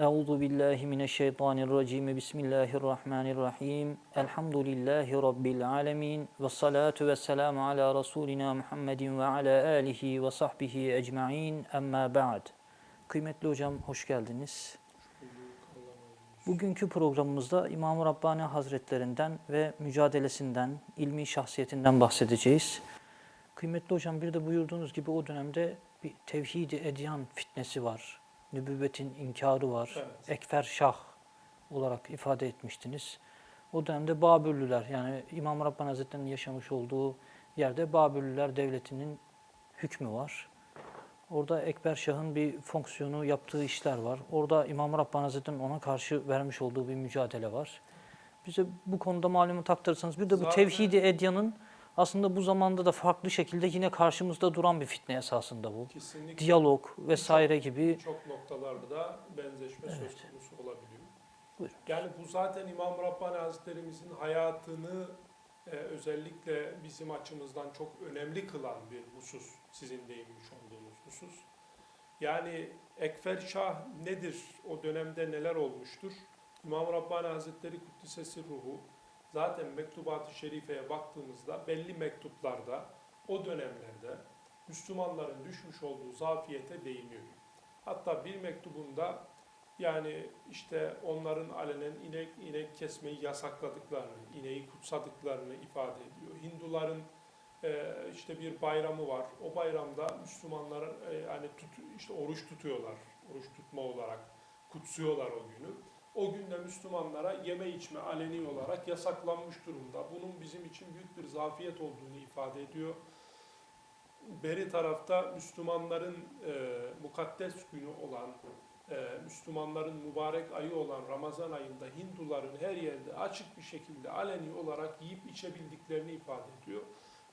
Euzu billahi mineşşeytanirracim. Bismillahirrahmanirrahim. Elhamdülillahi rabbil alamin ve salatu vesselamu ala rasulina Muhammedin ve ala alihi ve sahbihi ecmaîn. Emma ba'd. Kıymetli hocam hoş geldiniz. Bugünkü programımızda İmam-ı Rabbani Hazretlerinden ve mücadelesinden, ilmi şahsiyetinden bahsedeceğiz. Kıymetli hocam bir de buyurduğunuz gibi o dönemde bir tevhid-i edyan fitnesi var. Nübüvvetin inkarı var. Evet. Ekfer Şah olarak ifade etmiştiniz. O dönemde Babürlüler yani İmam Rabbani Hazretleri'nin yaşamış olduğu yerde Babürlüler devletinin hükmü var. Orada Ekber Şah'ın bir fonksiyonu yaptığı işler var. Orada İmam Rabbani Hazretleri'nin ona karşı vermiş olduğu bir mücadele var. Bize bu konuda malumat aktarırsanız bir de bu Zaten- tevhid-i edyanın aslında bu zamanda da farklı şekilde yine karşımızda duran bir fitne esasında bu. Kesinlikle Diyalog vesaire gibi. çok noktalarda da benzeşme söz Evet. konusu olabiliyor. Buyurun. Yani bu zaten İmam Rabbani Hazretlerimizin hayatını e, özellikle bizim açımızdan çok önemli kılan bir husus, sizin değinmiş olduğunuz husus. Yani Ekfer Şah nedir, o dönemde neler olmuştur? İmam Rabbani Hazretleri Kuddisesi Ruhu zaten Mektubat-ı Şerife'ye baktığımızda belli mektuplarda o dönemlerde Müslümanların düşmüş olduğu zafiyete değiniyor. Hatta bir mektubunda yani işte onların alenen inek inek kesmeyi yasakladıklarını, ineği kutsadıklarını ifade ediyor. Hinduların e, işte bir bayramı var. O bayramda Müslümanlar e, yani tut, işte oruç tutuyorlar. Oruç tutma olarak kutsuyorlar o günü. O günde Müslümanlara yeme içme aleni olarak yasaklanmış durumda. Bunun bizim için büyük bir zafiyet olduğunu ifade ediyor. Beri tarafta Müslümanların e, mukaddes günü olan, e, Müslümanların mübarek ayı olan Ramazan ayında Hinduların her yerde açık bir şekilde aleni olarak yiyip içebildiklerini ifade ediyor.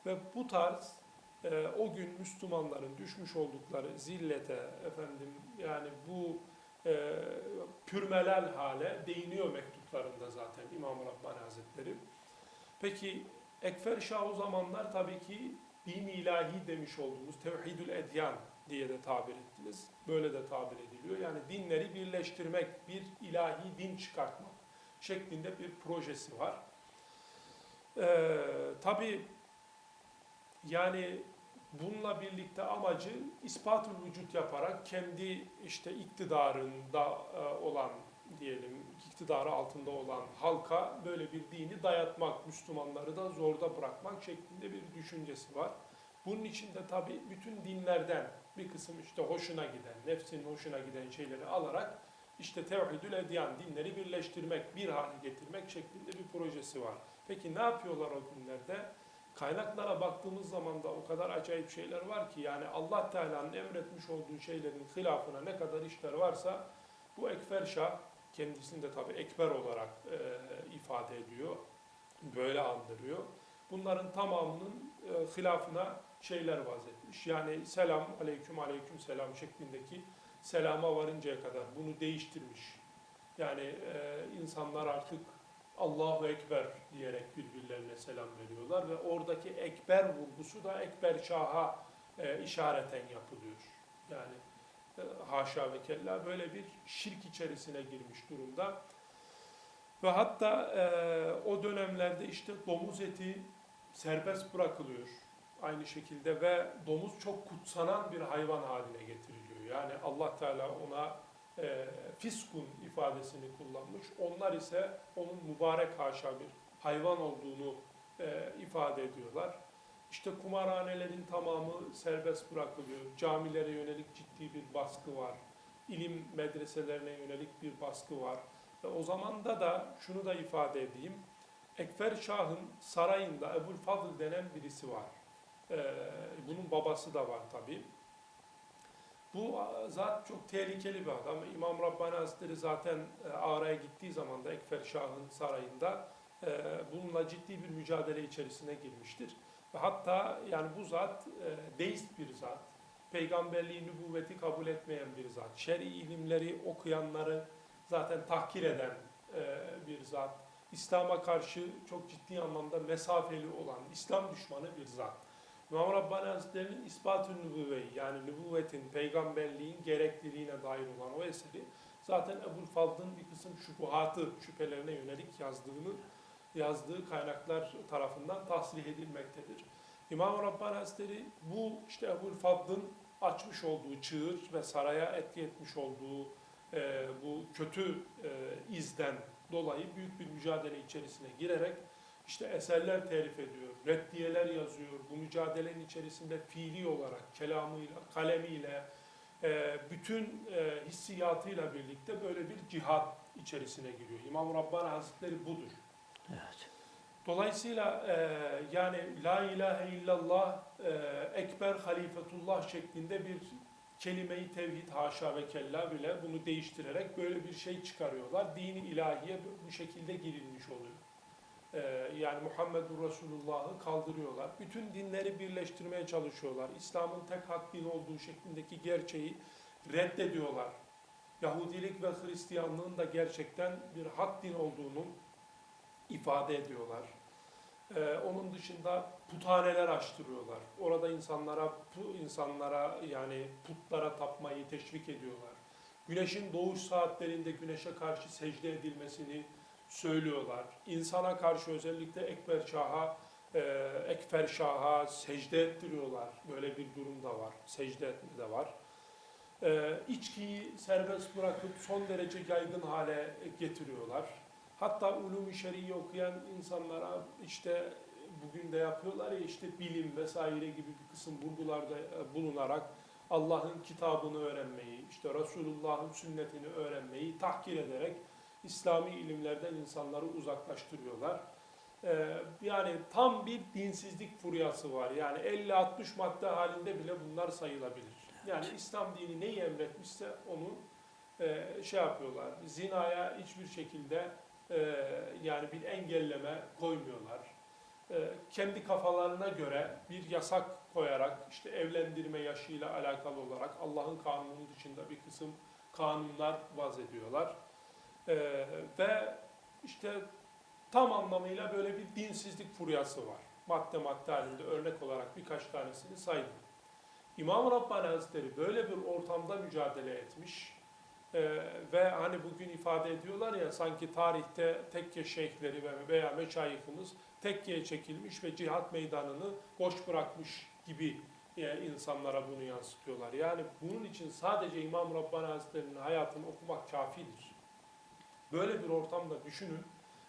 Ve bu tarz e, o gün Müslümanların düşmüş oldukları zillete, efendim yani bu e, pürmelel hale değiniyor mektuplarında zaten İmam Rabbani Hazretleri. Peki Ekfer Şah o zamanlar tabii ki din ilahi demiş olduğumuz tevhidül edyan diye de tabir ettiniz. Böyle de tabir ediliyor. Yani dinleri birleştirmek, bir ilahi din çıkartmak şeklinde bir projesi var. Ee, tabii yani bununla birlikte amacı ispatül vücut yaparak kendi işte iktidarında e, olan diyelim iktidarı altında olan halka böyle bir dini dayatmak, Müslümanları da zorda bırakmak şeklinde bir düşüncesi var. Bunun içinde tabii bütün dinlerden bir kısım işte hoşuna giden, nefsinin hoşuna giden şeyleri alarak işte tevhidül edyan dinleri birleştirmek, bir hale getirmek şeklinde bir projesi var. Peki ne yapıyorlar o günlerde? Kaynaklara baktığımız zaman da o kadar acayip şeyler var ki yani Allah Teala'nın emretmiş olduğu şeylerin hilafına ne kadar işler varsa bu Ekfer Şah kendisini de tabii ekber olarak e, ifade ediyor. Böyle andırıyor. Bunların tamamının e, hilafına şeyler vazetmiş. Yani selam aleyküm aleyküm selam şeklindeki selama varıncaya kadar bunu değiştirmiş. Yani e, insanlar artık Allahu Ekber diyerek birbirlerine selam veriyorlar ve oradaki ekber vurgusu da ekber şaha e, işareten yapılıyor. Yani e, haşa ve kella böyle bir şirk içerisine girmiş durumda. Ve hatta e, o dönemlerde işte domuz eti serbest bırakılıyor aynı şekilde ve domuz çok kutsanan bir hayvan haline getiriliyor. Yani Allah Teala ona e, fiskun ifadesini kullanmış. Onlar ise onun mübarek haşa bir hayvan olduğunu e, ifade ediyorlar. İşte kumarhanelerin tamamı serbest bırakılıyor. Camilere yönelik ciddi bir baskı var. İlim medreselerine yönelik bir baskı var. Ve o zamanda da şunu da ifade edeyim. Ekfer Şah'ın sarayında Ebul Fadıl denen birisi var. Ee, bunun babası da var tabii. Bu zat çok tehlikeli bir adam. İmam Rabbani Hazretleri zaten e, Ağrı'ya gittiği zaman da Ekfer Şah'ın sarayında e, bununla ciddi bir mücadele içerisine girmiştir. Ve hatta yani bu zat e, deist bir zat. Peygamberliği, nübüvveti kabul etmeyen bir zat. Şer'i ilimleri okuyanları zaten tahkir eden bir zat. İslam'a karşı çok ciddi anlamda mesafeli olan, İslam düşmanı bir zat. İmam Rabbani Hazretleri'nin İspat-ı Nübüvveyi yani nübüvvetin, peygamberliğin gerekliliğine dair olan o eseri zaten Ebu'l Fadl'ın bir kısım şubuhatı, şüphelerine yönelik yazdığını yazdığı kaynaklar tarafından tasrih edilmektedir. İmam-ı Rabbani Hazretleri bu işte Ebu'l Fadl'ın açmış olduğu çığır ve saraya etki etmiş olduğu e, bu kötü e, izden dolayı büyük bir mücadele içerisine girerek işte eserler telif ediyor, reddiyeler yazıyor. Bu mücadelenin içerisinde fiili olarak, kelamıyla, kalemiyle, e, bütün e, hissiyatıyla birlikte böyle bir cihat içerisine giriyor. İmam Rabbani Hazretleri budur. Evet. Dolayısıyla e, yani La ilahe illallah ekber halifetullah şeklinde bir kelime-i tevhid haşa ve kella bile bunu değiştirerek böyle bir şey çıkarıyorlar. Dini ilahiye bu şekilde girilmiş oluyor. E, yani Muhammedur Resulullah'ı kaldırıyorlar. Bütün dinleri birleştirmeye çalışıyorlar. İslam'ın tek hak din olduğu şeklindeki gerçeği reddediyorlar. Yahudilik ve Hristiyanlığın da gerçekten bir hak din olduğunu ifade ediyorlar. Ee, onun dışında puthaneler açtırıyorlar. Orada insanlara insanlara yani putlara tapmayı teşvik ediyorlar. Güneşin doğuş saatlerinde güneşe karşı secde edilmesini söylüyorlar. İnsana karşı özellikle Ekber Şah'a e, Ekfer Şah'a secde ettiriyorlar. Böyle bir durum da var. Secde etme de var. Ee, içkiyi serbest bırakıp son derece yaygın hale getiriyorlar. Hatta ulum-i şer'i okuyan insanlara işte bugün de yapıyorlar ya işte bilim vesaire gibi bir kısım vurgularda e, bulunarak Allah'ın kitabını öğrenmeyi, işte Resulullah'ın sünnetini öğrenmeyi tahkir ederek İslami ilimlerden insanları uzaklaştırıyorlar. Ee, yani tam bir dinsizlik furyası var. Yani 50-60 madde halinde bile bunlar sayılabilir. Yani İslam dini neyi emretmişse onu e, şey yapıyorlar. Zinaya hiçbir şekilde e, yani bir engelleme koymuyorlar. E, kendi kafalarına göre bir yasak koyarak işte evlendirme yaşıyla alakalı olarak Allah'ın kanunun dışında bir kısım kanunlar vaz ediyorlar. E, ve işte tam anlamıyla böyle bir dinsizlik furyası var. Madde madde halinde örnek olarak birkaç tanesini saydım. İmam-ı Rabbani Hazretleri böyle bir ortamda mücadele etmiş Ee, ve hani bugün ifade ediyorlar ya sanki tarihte tekke şeyhleri ve veya meşayihimiz tekkeye çekilmiş ve cihat meydanını boş bırakmış gibi e, insanlara bunu yansıtıyorlar. Yani bunun için sadece İmam Rabbani Hazretleri'nin hayatını okumak kafidir. Böyle bir ortamda düşünün.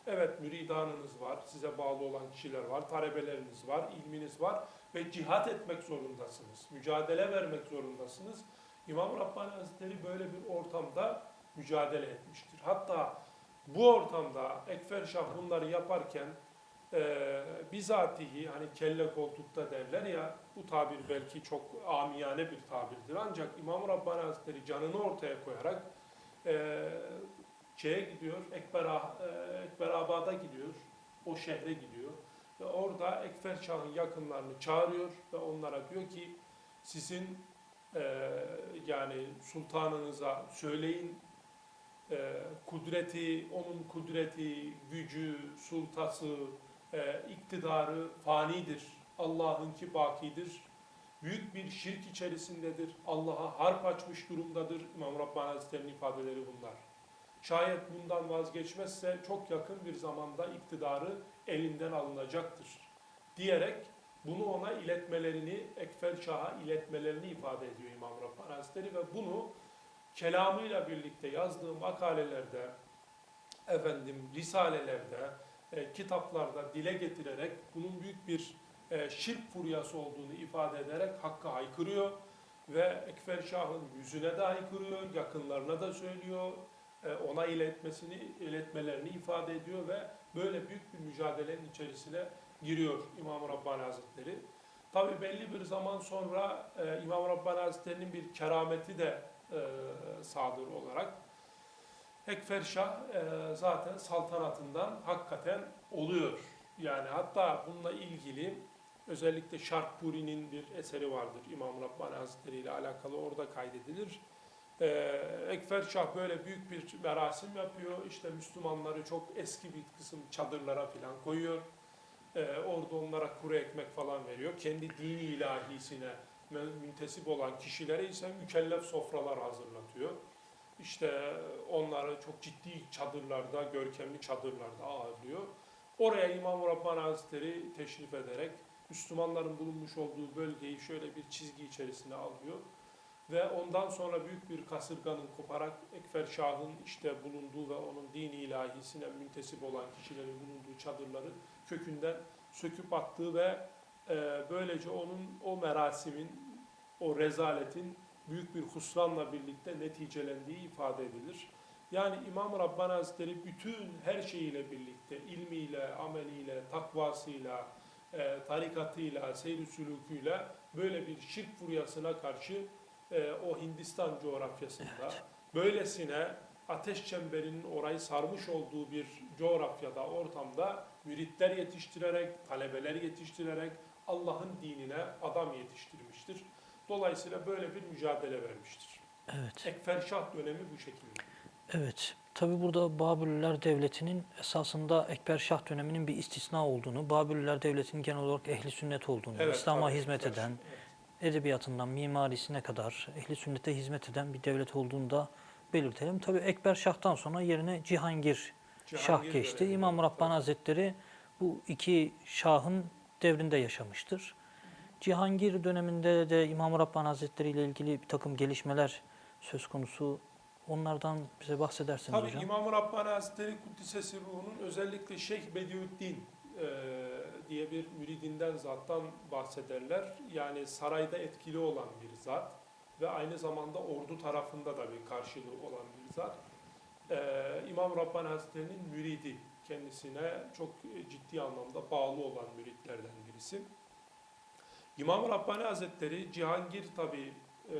Evet müridanınız var, size bağlı olan kişiler var, talebeleriniz var, ilminiz var ve cihat etmek zorundasınız. Mücadele vermek zorundasınız. İmam Rabbani Hazretleri böyle bir ortamda mücadele etmiştir. Hatta bu ortamda Ekfer Şah bunları yaparken e, bizatihi hani kelle koltukta derler ya bu tabir belki çok amiyane bir tabirdir. Ancak İmam Rabbani Hazretleri canını ortaya koyarak e, şeye gidiyor, Ekber, Ah- e, Ekberabad'a gidiyor, o şehre gidiyor. Ve orada Ekfer Şah'ın yakınlarını çağırıyor ve onlara diyor ki sizin e, yani sultanınıza söyleyin e, kudreti, onun kudreti, gücü, sultası, e, iktidarı fanidir. Allah'ınki bakidir. Büyük bir şirk içerisindedir. Allah'a harp açmış durumdadır. İmam Rabbani Hazretleri'nin ifadeleri bunlar. Şayet bundan vazgeçmezse çok yakın bir zamanda iktidarı elinden alınacaktır. Diyerek bunu ona iletmelerini, Ekfer Şah'a iletmelerini ifade ediyor İmam Rabbani Hazretleri ve bunu kelamıyla birlikte yazdığı makalelerde, efendim risalelerde, e, kitaplarda dile getirerek bunun büyük bir e, şirk furyası olduğunu ifade ederek Hakk'a haykırıyor ve Ekfer Şah'ın yüzüne de haykırıyor, yakınlarına da söylüyor, ona iletmesini, iletmelerini ifade ediyor ve böyle büyük bir mücadelenin içerisine giriyor İmam Rabbani Hazretleri. Tabi belli bir zaman sonra e, İmam Rabbani Hazretleri'nin bir kerameti de e, sadır olarak Ekfer Şah e, zaten saltanatından hakikaten oluyor. Yani hatta bununla ilgili özellikle Şarkpuri'nin bir eseri vardır İmam Rabbani Hazretleri ile alakalı orada kaydedilir. Ee, Ekfer Şah böyle büyük bir merasim yapıyor. İşte Müslümanları çok eski bir kısım çadırlara falan koyuyor. Ee, orada onlara kuru ekmek falan veriyor. Kendi dini ilahisine mü- müntesip olan kişilere ise mükellef sofralar hazırlatıyor. işte onları çok ciddi çadırlarda, görkemli çadırlarda ağırlıyor. Oraya İmam-ı Rabbani Hazretleri teşrif ederek Müslümanların bulunmuş olduğu bölgeyi şöyle bir çizgi içerisine alıyor. Ve ondan sonra büyük bir kasırganın koparak Ekfer Şah'ın işte bulunduğu ve onun dini ilahisine müntesip olan kişilerin bulunduğu çadırları kökünden söküp attığı ve e, böylece onun o merasimin, o rezaletin büyük bir husranla birlikte neticelendiği ifade edilir. Yani İmam-ı Rabbani Hazretleri bütün her şeyiyle birlikte, ilmiyle, ameliyle, takvasıyla, e, tarikatıyla, seyri sülüküyle böyle bir şirk furyasına karşı e, o Hindistan coğrafyasında böylesine ateş çemberinin orayı sarmış olduğu bir coğrafyada, ortamda müritler yetiştirerek, talebeler yetiştirerek Allah'ın dinine adam yetiştirmiştir. Dolayısıyla böyle bir mücadele vermiştir. Evet. Ekfer Şah dönemi bu şekilde. Evet. Tabi burada Babürlüler Devleti'nin esasında Ekber Şah döneminin bir istisna olduğunu, Babürlüler Devleti'nin genel olarak ehli sünnet olduğunu, İslam'a tabii, hizmet eden, evet. Edebiyatından mimarisine kadar ehli sünnete hizmet eden bir devlet olduğunu da belirtelim. Tabi Ekber Şah'tan sonra yerine Cihangir, Şah Cihangir geçti. dönemi, İmam Rabbani tabii. Hazretleri bu iki şahın devrinde yaşamıştır. Cihangir döneminde de İmam Rabbani Hazretleri ile ilgili bir takım gelişmeler söz konusu. Onlardan bize bahsedersiniz Tabii hocam. İmam-ı Rabbani Hazretleri Kuddisesi ruhunun özellikle Şeyh Bediüddin e, diye bir müridinden zattan bahsederler. Yani sarayda etkili olan bir zat ve aynı zamanda ordu tarafında da bir karşılığı olan bir zat. E, İmam Rabbani Hazretleri'nin müridi kendisine çok ciddi anlamda bağlı olan müritlerden birisi. İmam Rabbani Hazretleri Cihangir tabi e,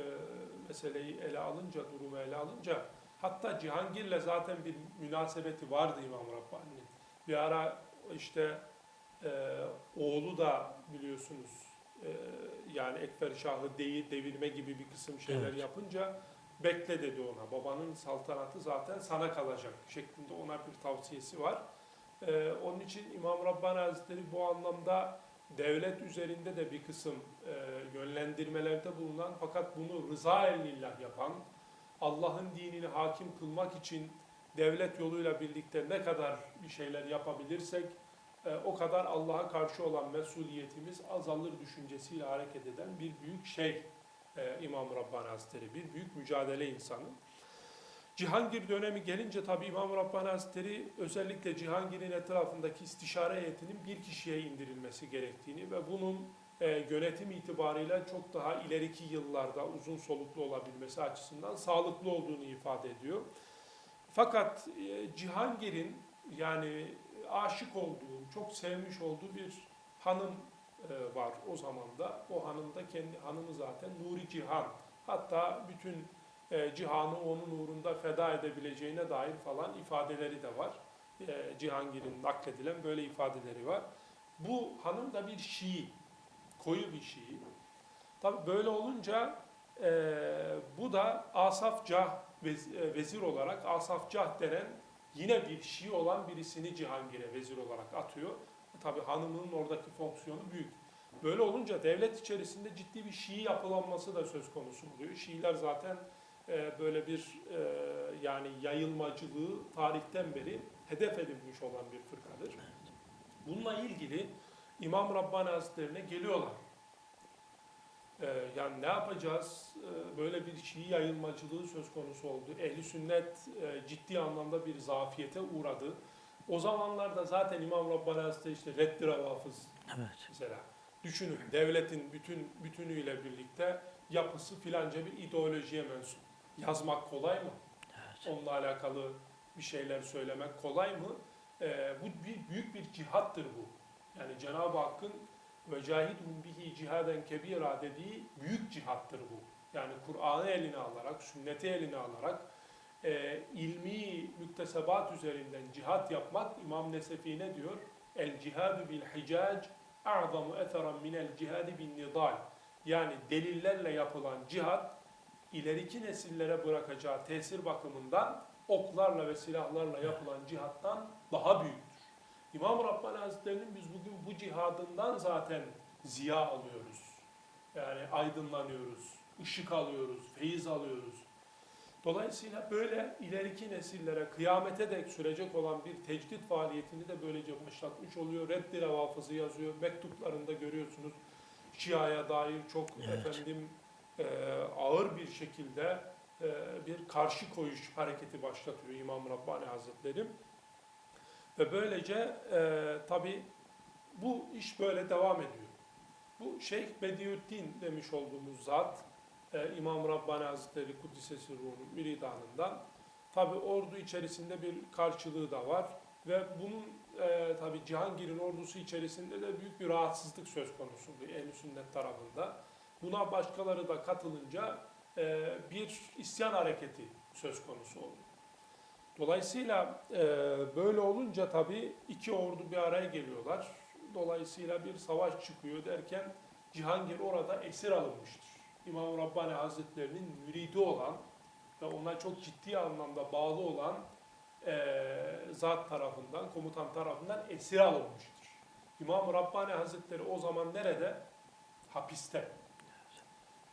meseleyi ele alınca, durumu ele alınca hatta Cihangir'le zaten bir münasebeti vardı İmam Rabbani'nin. Bir ara işte e, oğlu da biliyorsunuz e, yani Ekber Şah'ı deyi devirme gibi bir kısım şeyler Evet. yapınca bekle dedi ona. Babanın saltanatı zaten sana kalacak şeklinde ona bir tavsiyesi var. E, onun için İmam Rabbani Hazretleri bu anlamda devlet üzerinde de bir kısım e, yönlendirmelerde bulunan fakat bunu rıza lillah yapan, Allah'ın dinini hakim kılmak için devlet yoluyla birlikte ne kadar bir şeyler yapabilirsek o kadar Allah'a karşı olan mesuliyetimiz azalır düşüncesiyle hareket eden bir büyük şey e, İmam Rabbani Hazretleri, bir büyük mücadele insanı. Cihangir dönemi gelince tabi İmam Rabbani Hazretleri özellikle Cihangir'in etrafındaki istişare heyetinin bir kişiye indirilmesi gerektiğini ve bunun e, yönetim itibarıyla çok daha ileriki yıllarda uzun soluklu olabilmesi açısından sağlıklı olduğunu ifade ediyor. Fakat e, Cihangir'in yani aşık olduğu, çok sevmiş olduğu bir hanım e, var o zaman da. O hanım da kendi hanımı zaten Nuri Cihan. Hatta bütün e, cihanı onun uğrunda feda edebileceğine dair falan ifadeleri de var. E, Cihangir'in nakledilen böyle ifadeleri var. Bu hanım da bir Şii, koyu bir Şii. Tabi böyle olunca e, bu da Asaf Cah vez- e, vezir olarak Asaf Cah denen yine bir Şii olan birisini Cihangir'e vezir olarak atıyor. Tabi hanımının oradaki fonksiyonu büyük. Böyle olunca devlet içerisinde ciddi bir Şii yapılanması da söz konusu oluyor. Şiiler zaten e, böyle bir e, yani yayılmacılığı tarihten beri hedef edilmiş olan bir fırkadır. Bununla ilgili İmam Rabbani Hazretlerine geliyorlar. E, yani ne yapacağız? E, böyle bir Şii yayılmacılığı söz konusu oldu. Ehli sünnet e, ciddi anlamda bir zafiyete uğradı. O zamanlarda zaten İmam Rabbani Hazretleri işte reddi ravafız Evet. Mesela düşünün devletin bütün bütünüyle birlikte yapısı filanca bir ideolojiye mensup. Yazmak kolay mı? Onunla alakalı bir şeyler söylemek kolay mı? Ee, bu bir büyük bir cihattır bu. Yani Cenab-ı Hakk'ın ve cahidun bihi cihaden kebira dediği büyük cihattır bu. Yani Kur'an'ı eline alarak, sünneti eline alarak e, ilmi müktesebat üzerinden cihat yapmak İmam Nesefi ne diyor? El cihadu bil hicac a'zamu etheran minel cihadi bin nidal. Yani delillerle yapılan cihat ileriki nesillere bırakacağı tesir bakımından oklarla ve silahlarla yapılan cihattan daha büyüktür. İmam Rabbani Hazretleri'nin biz bugün bu cihadından zaten ziya alıyoruz. Yani aydınlanıyoruz, ışık alıyoruz, feyiz alıyoruz. Dolayısıyla böyle ileriki nesillere kıyamete dek sürecek olan bir tecdit faaliyetini de böylece başlatmış oluyor. Reddi Revafız'ı yazıyor. Mektuplarında görüyorsunuz Şia'ya dair çok Evet. efendim e, ağır bir şekilde e, bir karşı koyuş hareketi başlatıyor İmam Rabbani Hazretleri. Ve böylece e, tabi bu iş böyle devam ediyor. Bu Şeyh Bediüddin demiş olduğumuz zat e, İmam Rabbani Hazretleri Kuddisesi Ruh'un müridanından tabi ordu içerisinde bir karşılığı da var ve bunun e, tabi Cihangir'in ordusu içerisinde de büyük bir rahatsızlık söz konusu bu ehl Sünnet tarafında. Buna başkaları da katılınca e, bir isyan hareketi söz konusu oluyor. Dolayısıyla e, böyle olunca tabii iki ordu bir araya geliyorlar. Dolayısıyla bir savaş çıkıyor derken Cihangir orada esir alınmıştır. İmam Rabbani Hazretlerinin müridi olan ve ona çok ciddi anlamda bağlı olan e, zat tarafından, komutan tarafından esir alınmıştır. İmam Rabbani Hazretleri o zaman nerede? Hapiste.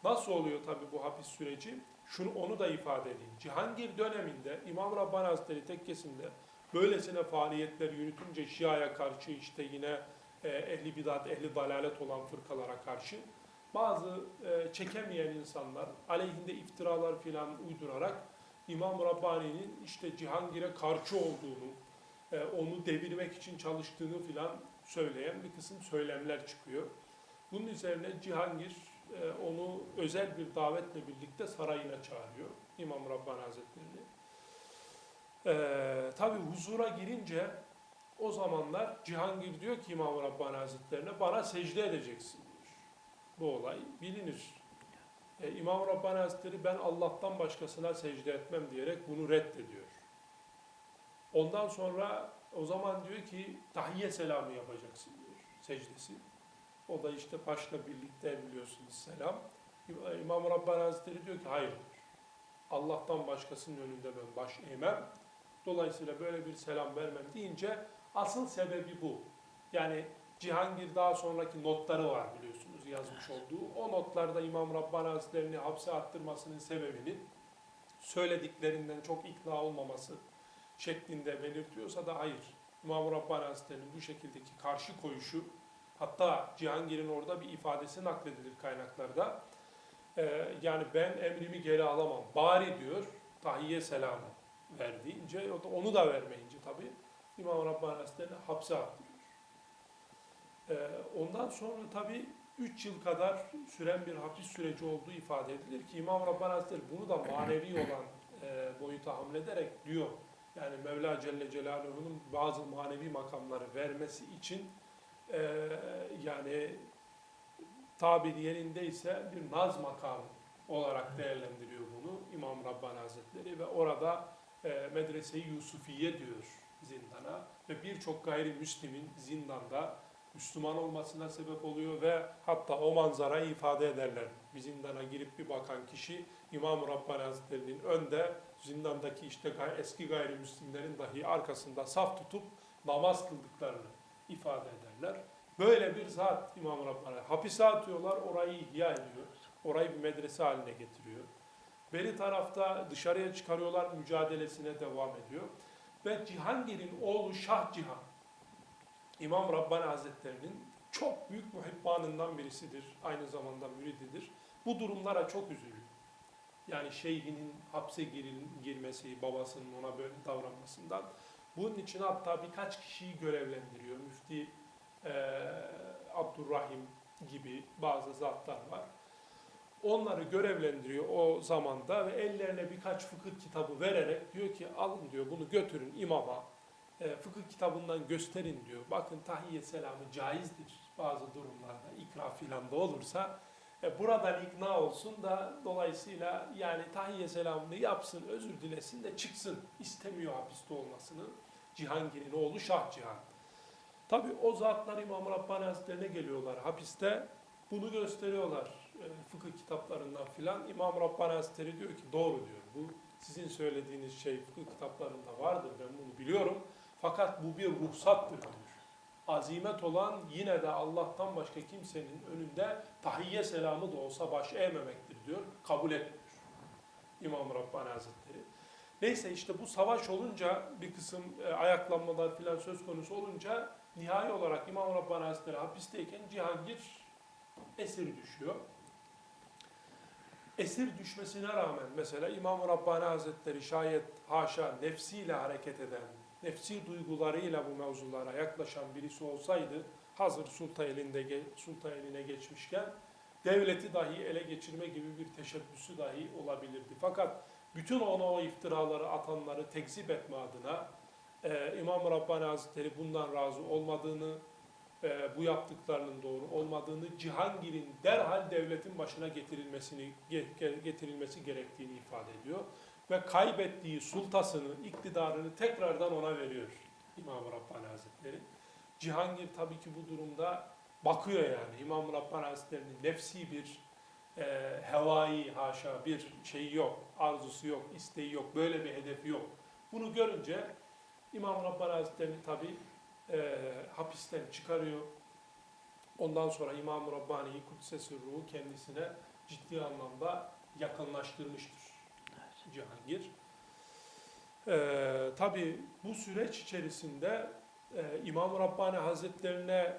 Nasıl oluyor tabii bu hapis süreci? Şunu onu da ifade edeyim. Cihangir döneminde İmam Rabbani Hazretleri tekkesinde böylesine faaliyetler yürütünce Şia'ya karşı işte yine e, ehli bidat, ehli dalalet olan fırkalara karşı bazı e, çekemeyen insanlar aleyhinde iftiralar filan uydurarak İmam Rabbani'nin işte Cihangir'e karşı olduğunu, e, onu devirmek için çalıştığını filan söyleyen bir kısım söylemler çıkıyor. Bunun üzerine Cihangir onu özel bir davetle birlikte sarayına çağırıyor İmam Rabbani Hazretleri'ni. E, Tabi huzura girince o zamanlar Cihangir diyor ki İmam Rabbani Hazretlerine bana secde edeceksin diyor. Bu olay bilinir. E, İmam Rabbani Hazretleri ben Allah'tan başkasına secde etmem diyerek bunu reddediyor. Ondan sonra o zaman diyor ki tahiyye selamı yapacaksın diyor secdesi. O da işte başla birlikte biliyorsunuz selam. İmam Rabbani Hazretleri diyor ki hayır. Allah'tan başkasının önünde ben baş eğmem. Dolayısıyla böyle bir selam vermem deyince asıl sebebi bu. Yani Cihangir daha sonraki notları var biliyorsunuz yazmış olduğu. O notlarda İmam Rabbani Hazretleri'ni hapse attırmasının sebebini söylediklerinden çok ikna olmaması şeklinde belirtiyorsa da hayır. İmam Rabbani Hazretleri'nin bu şekildeki karşı koyuşu Hatta Cihangir'in orada bir ifadesi nakledilir kaynaklarda. Ee, yani ben emrimi geri alamam. Bari diyor tahiyye selamı ver deyince o da onu da vermeyince tabi İmam Rabbani Hazretleri hapse attırıyor. Ee, ondan sonra tabi 3 yıl kadar süren bir hapis süreci olduğu ifade edilir ki İmam Rabbani Hazretleri bunu da manevi olan e, boyuta hamlederek diyor. Yani Mevla Celle Celaluhu'nun bazı manevi makamları vermesi için ee, yani tabiri yerindeyse bir naz makamı olarak değerlendiriyor bunu İmam Rabbani Hazretleri ve orada e, Medrese-i Yusufiye diyor zindana ve birçok gayrimüslimin zindanda Müslüman olmasına sebep oluyor ve hatta o manzarayı ifade ederler. Bir zindana girip bir bakan kişi İmam Rabbani Hazretleri'nin önde zindandaki işte eski gayrimüslimlerin dahi arkasında saf tutup namaz kıldıklarını ifade ederler. Böyle bir zat İmam Rabbani. Hapise atıyorlar, orayı ihya ediyor. Orayı bir medrese haline getiriyor. Beri tarafta dışarıya çıkarıyorlar, mücadelesine devam ediyor. Ve Cihangir'in oğlu Şah Cihan, İmam Rabbani Hazretleri'nin çok büyük muhibbanından birisidir. Aynı zamanda mürididir. Bu durumlara çok üzülüyor. Yani şeyhinin hapse girmesi, babasının ona böyle davranmasından. Bunun için hatta birkaç kişiyi görevlendiriyor. Müfti eee Abdurrahim gibi bazı zatlar var. Onları görevlendiriyor o zamanda ve ellerine birkaç fıkıh kitabı vererek diyor ki alın diyor bunu götürün imama. E, fıkıh kitabından gösterin diyor. Bakın tahiyye selamı caizdir bazı durumlarda ikra filan da olursa. E, buradan ikna olsun da dolayısıyla yani tahiyye selamını yapsın, özür dilesin de çıksın. İstemiyor hapiste olmasını. Cihangir'in oğlu Şah Cihan. Tabi o zatlar İmam Rabbani Hazretlerine geliyorlar hapiste. Bunu gösteriyorlar e, fıkıh kitaplarından filan. İmam Rabbani Hazretleri diyor ki doğru diyor. Bu sizin söylediğiniz şey fıkıh kitaplarında vardır ben bunu biliyorum. Fakat bu bir ruhsattır diyor. Azimet olan yine de Allah'tan başka kimsenin önünde tahiyye selamı da olsa baş eğmemektir diyor. Kabul etmiyor. İmam Rabbani Hazretleri. Neyse işte bu savaş olunca bir kısım e, ayaklanmalar filan söz konusu olunca nihai olarak İmam Rabbani Hazretleri hapisteyken Cihangir esir düşüyor. Esir düşmesine rağmen mesela İmam Rabbani Hazretleri şayet haşa nefsiyle hareket eden, nefsi duygularıyla bu mevzulara yaklaşan birisi olsaydı hazır sultan elinde sultan eline geçmişken devleti dahi ele geçirme gibi bir teşebbüsü dahi olabilirdi. Fakat bütün ona o iftiraları atanları tekzip etme adına e, İmam Rabbani Hazretleri bundan razı olmadığını, e, bu yaptıklarının doğru olmadığını, Cihangir'in derhal devletin başına getirilmesini ge- ge- getirilmesi gerektiğini ifade ediyor ve kaybettiği sultasını, iktidarını tekrardan ona veriyor İmam Rabbani Hazretleri. Cihangir tabii ki bu durumda bakıyor yani İmam Rabbani Hazretleri'nin nefsi bir e, hevai haşa bir şeyi yok, arzusu yok, isteği yok, böyle bir hedefi yok. Bunu görünce İmam Rabbani Hazretleri'ni tabii e, hapisten çıkarıyor. Ondan sonra İmam Rabbani'yi Kudsesi ruhu kendisine ciddi anlamda yakınlaştırmıştır Cihangir. E, tabii bu süreç içerisinde e, İmam Rabbani Hazretlerine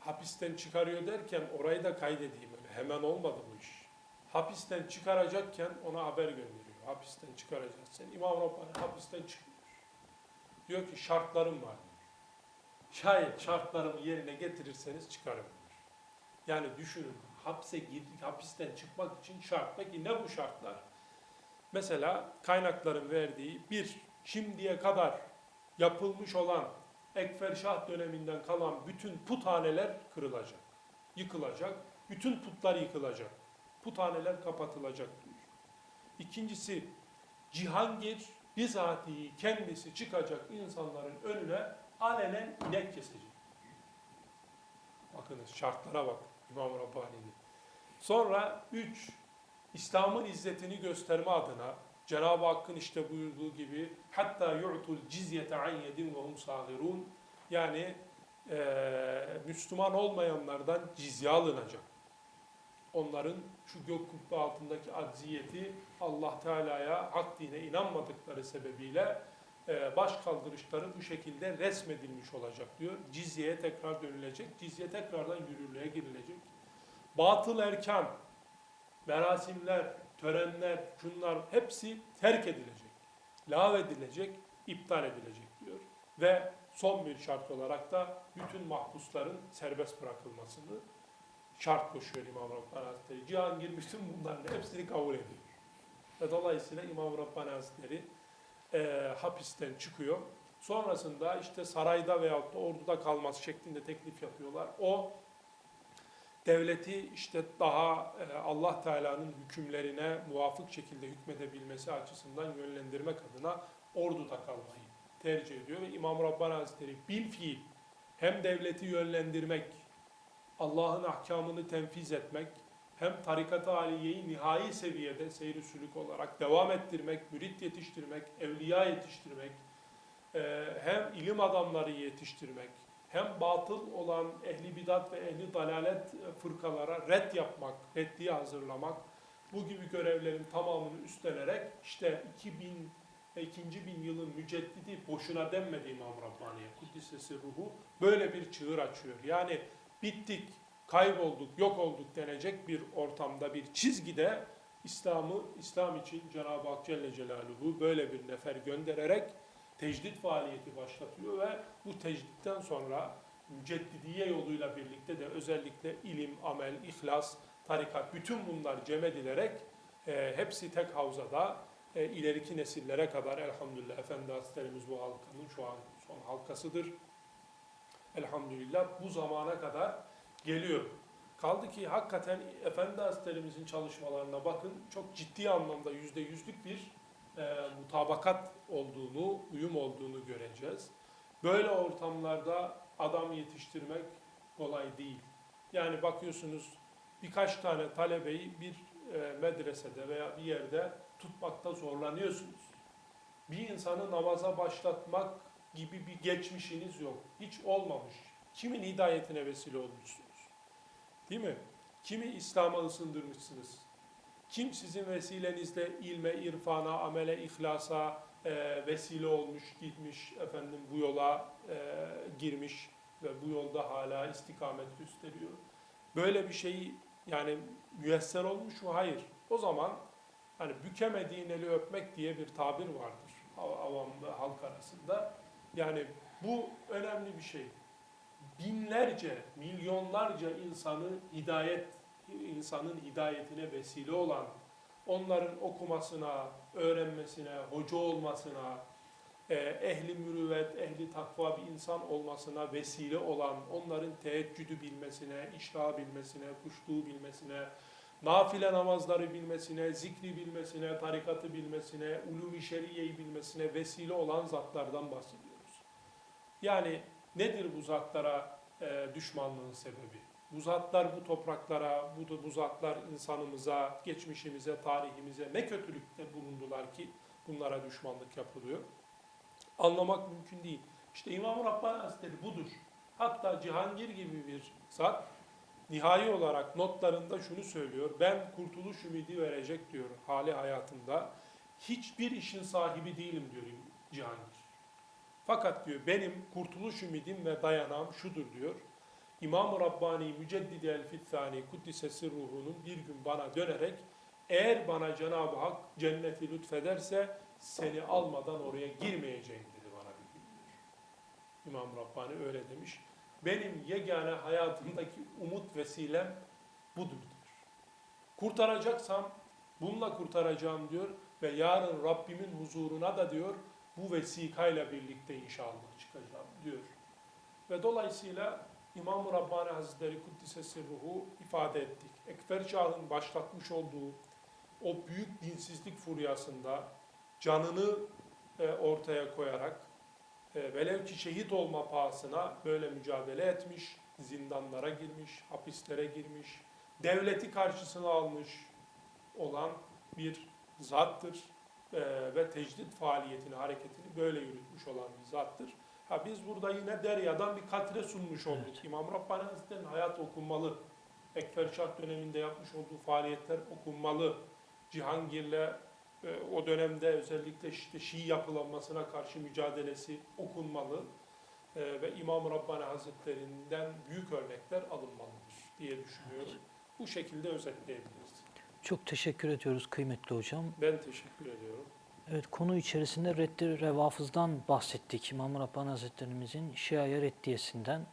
hapisten çıkarıyor derken orayı da kaydedeyim öyle. Hemen olmadı bu iş. Hapisten çıkaracakken ona haber gönderiyor. Hapisten çıkaracaksın. İmam Rabbani hapisten çıkıyor. Diyor ki şartlarım var. Şayet şartlarımı yerine getirirseniz çıkarım diyor. Yani düşünün hapse girdik, hapisten çıkmak için şart. Peki ne bu şartlar? Mesela kaynakların verdiği bir şimdiye kadar yapılmış olan Ekfer Şah döneminden kalan bütün puthaneler kırılacak, yıkılacak. Bütün putlar yıkılacak. Puthaneler kapatılacak diyor. İkincisi Cihangir bizatihi kendisi çıkacak insanların önüne alenen inek kesecek. Bakınız şartlara bak İmam Rabbani'nin. Sonra üç, İslam'ın izzetini gösterme adına Cenab-ı Hakk'ın işte buyurduğu gibi hatta yu'tul cizyete an yedin ve hum sagirun yani eee, Müslüman olmayanlardan cizye alınacak. Onların şu gök kubbe altındaki acziyeti Allah Teala'ya hak dine inanmadıkları sebebiyle eee, baş kaldırışları bu şekilde resmedilmiş olacak diyor. Cizyeye tekrar dönülecek. Cizye tekrardan yürürlüğe girilecek. Batıl erkan, merasimler, törenler, şunlar hepsi terk edilecek. Lağvedilecek, iptal edilecek diyor. Ve son bir şart olarak da bütün mahpusların serbest bırakılmasını şart koşuyor İmam Rabbani Hazretleri. Cihangir bütün bunların hepsini kabul ediyor. Ve dolayısıyla İmam Rabbani Hazretleri e, hapisten çıkıyor. Sonrasında işte sarayda veyahut da orduda kalması şeklinde teklif yapıyorlar. O devleti işte daha e, Allah Teala'nın hükümlerine muvafık şekilde hükmedebilmesi açısından yönlendirmek adına orduda kalmayı tercih ediyor ve İmam Rabbani Hazretleri bil fiil hem devleti yönlendirmek, Allah'ın ahkamını tenfiz etmek, hem tarikat-ı aliyeyi nihai seviyede seyri sülük olarak devam ettirmek, mürit yetiştirmek, evliya yetiştirmek, e, hem ilim adamları yetiştirmek, hem batıl olan ehli bidat ve ehli dalalet fırkalara red yapmak, reddiye hazırlamak, bu gibi görevlerin tamamını üstlenerek işte 2000 ve ikinci bin yılın müceddidi boşuna denmedi İmam Rabbani'ye. Kuddisesi ruhu böyle bir çığır açıyor. Yani bittik, kaybolduk, yok olduk denecek bir ortamda, bir çizgide İslam'ı, İslam için Cenab-ı Hak Celle Celaluhu böyle bir nefer göndererek tecdit faaliyeti başlatıyor ve bu tecditten sonra müceddidiye yoluyla birlikte de özellikle ilim, amel, ihlas, tarikat bütün bunlar cem edilerek e, hepsi tek havzada e, ileriki nesillere kadar elhamdülillah Efendi Hazretlerimiz bu halkanın şu an son halkasıdır. Elhamdülillah bu zamana kadar geliyor. Kaldı ki hakikaten Efendi Hazretlerimizin çalışmalarına bakın çok ciddi anlamda yüzde yüzlük bir e, mutabakat olduğunu, uyum olduğunu göreceğiz. Böyle ortamlarda adam yetiştirmek kolay değil. Yani bakıyorsunuz birkaç tane talebeyi bir e, medresede veya bir yerde tutmakta zorlanıyorsunuz. Bir insanı namaza başlatmak gibi bir geçmişiniz yok. Hiç olmamış. Kimin hidayetine vesile olmuşsunuz? Değil mi? Kimi İslam'a ısındırmışsınız? Kim sizin vesilenizle ilme, irfana, amele, ihlasa e, vesile olmuş, gitmiş, efendim bu yola e, girmiş ve bu yolda hala istikamet gösteriyor. Böyle bir şeyi yani müyesser olmuş mu? Hayır. O zaman hani bükemediğin eli öpmek diye bir tabir vardır av- avam halk arasında. Yani bu önemli bir şey. Binlerce, milyonlarca insanı hidayet, insanın hidayetine vesile olan, onların okumasına, öğrenmesine, hoca olmasına, e, ehli mürüvvet, ehli takva bir insan olmasına vesile olan, onların teheccüdü bilmesine, işra bilmesine, kuşluğu bilmesine, nafile namazları bilmesine, zikri bilmesine, tarikatı bilmesine, ulûm-i şeriyeyi bilmesine vesile olan zatlardan bahsediyoruz. Yani nedir bu zatlara e, düşmanlığın sebebi? Bu zatlar bu topraklara, bu, bu zatlar insanımıza, geçmişimize, tarihimize ne kötülükte bulundular ki bunlara düşmanlık yapılıyor? Anlamak mümkün değil. İşte İmam-ı Rabbani Hazretleri budur. Hatta Cihangir gibi bir zat nihai olarak notlarında şunu söylüyor. Ben kurtuluş ümidi verecek diyor hali hayatında. Hiçbir işin sahibi değilim diyor Cihangir. Fakat diyor benim kurtuluş ümidim ve dayanağım şudur diyor. İmam-ı Rabbani Müceddidi el-Fithani Kuddisesi ruhunun bir gün bana dönerek eğer bana Cenab-ı Hak cenneti lütfederse seni almadan oraya girmeyeceğim dedi bana bir gün. İmam Rabbani öyle demiş. Benim yegane hayatımdaki umut vesilem budur diyor. Kurtaracaksam bununla kurtaracağım diyor ve yarın Rabbimin huzuruna da diyor bu vesikayla birlikte inşallah çıkacağım diyor. Ve dolayısıyla İmam-ı Rabbani Hazretleri Kuddisesi Ruhu ifade ettik. Ekber Şah'ın başlatmış olduğu o büyük dinsizlik furyasında canını e, ortaya koyarak e, velev ki şehit olma pahasına böyle mücadele etmiş, zindanlara girmiş, hapislere girmiş, devleti karşısına almış olan bir zattır ve tecdit faaliyetini, hareketini böyle yürütmüş olan bir zattır. Ha biz burada yine deryadan bir katre sunmuş olduk. Evet. İmam Rabbani Hazretleri'nin hayat okunmalı. Ekber Şah döneminde yapmış olduğu faaliyetler okunmalı. Cihangir'le e, o dönemde özellikle işte Şii yapılanmasına karşı mücadelesi okunmalı E, ve İmam Rabbani Hazretlerinden büyük örnekler alınmalıdır diye düşünüyorum. Bu şekilde özetleyebiliriz. Çok teşekkür ediyoruz kıymetli hocam. Ben teşekkür ediyorum. Evet konu içerisinde Reddi Revafız'dan bahsettik. İmam Rabbani Hazretlerimizin Şia'ya Reddiyesinden.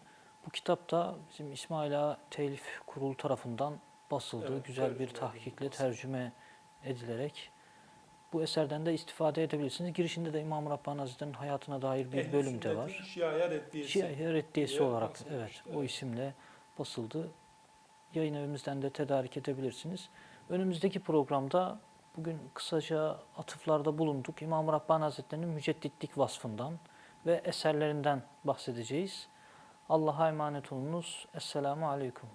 Bu kitap da bizim İsmail Ağa Telif Kurulu tarafından basıldı. Evet, Güzel bir tahkikle tercüme edilerek. Bu eserden de istifade edebilirsiniz. Girişinde de İmam Rabbani Hazretleri'nin hayatına dair bir Ehl-i bölüm de var. Şia'ya reddiyesi. Şia'ya Reddiyesi diye olarak basılmış, evet, o evet. isimle basıldı. Yayın evimizden de tedarik edebilirsiniz. Önümüzdeki programda bugün kısaca atıflarda bulunduk. İmam-ı Rabbani Hazretleri'nin mücedditlik vasfından ve eserlerinden bahsedeceğiz. Allah'a emanet olunuz. Esselamu Aleyküm.